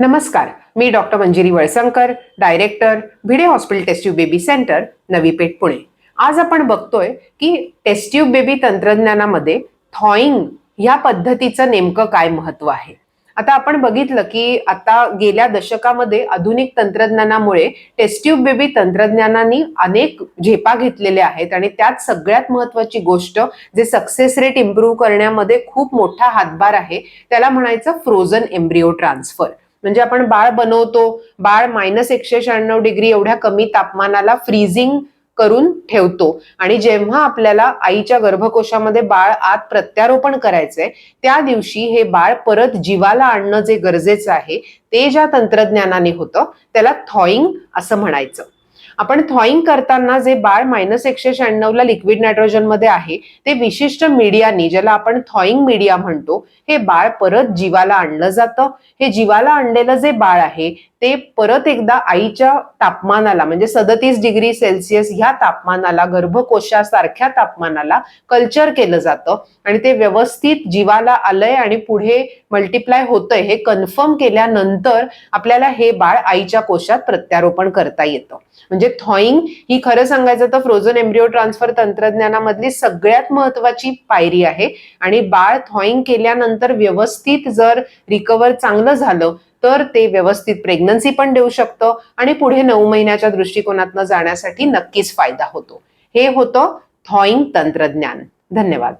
नमस्कार मी doctor Manjiri Walsankar director Bhide hospital test tube baby centre Navi Peth Pune. आज आपण बघतोय की टेस्ट्यूब बेबी तंत्रज्ञानामध्ये थॉईंग ह्या पद्धतीचं नेमकं काय महत्त्व आहे? आता आपण बघितलं की आता गेल्या दशकामध्ये आधुनिक तंत्रज्ञानामुळे टेस्ट्यूब बेबी तंत्रज्ञानाने अनेक झेपा घेतलेल्या आहेत आणि त्यात सगळ्यात महत्वाची गोष्ट जे सक्सेस रेट इम्प्रूव्ह करण्यामध्ये खूप मोठा हातभार आहे त्याला म्हणायचं फ्रोझन एम्ब्रिओ ट्रान्सफर. म्हणजे आपण बाळ बनवतो बाळ मायनस एकशे शहाण्णव डिग्री एवढ्या कमी तापमानाला फ्रीजिंग करून ठेवतो. आणि जेव्हा आपल्याला आईच्या गर्भकोशामध्ये बाळ आत प्रत्यारोपण करायचंय त्या दिवशी हे बाळ परत जीवाला आणणं जे गरजेचं आहे ते ज्या तंत्रज्ञानाने होतं त्याला थॉईंग असं म्हणायचं. आपण थॉईंग करताना जे बाळ मायनस एकशे शहाण्णवला लिक्विड नायट्रोजनमध्ये आहे ते विशिष्ट मीडियानी ज्याला आपण थॉईंग मीडिया म्हणतो हे बाळ परत जीवाला आणलं जातं. हे जीवाला आणलेलं जे बाळ आहे ते परत एकदा आईच्या तापमानाला म्हणजे सदतीस डिग्री सेल्सिअस ह्या तापमानाला गर्भकोशासारख्या तापमानाला कल्चर केलं जातं आणि ते व्यवस्थित जीवाला आलंय आणि पुढे मल्टिप्लाय होतंय हे कन्फर्म केल्यानंतर आपल्याला हे बाळ आईच्या कोशात प्रत्यारोपण करता येतं. म्हणजे थॉईंग ही खरं सांगायचं तर फ्रोझन एम्ब्रिओ ट्रान्सफर तंत्रज्ञानामधली सगळ्यात महत्वाची पायरी आहे. आणि बाळ थॉईंग केल्यानंतर व्यवस्थित जर रिकवर चांगलं झालं तर ते व्यवस्थित प्रेग्नन्सी पण देऊ शकतं आणि पुढे नऊ महिन्याच्या दृष्टिकोनातनं जाण्यासाठी नक्कीच फायदा होतो. हे होतं थॉईंग तंत्रज्ञान. धन्यवाद.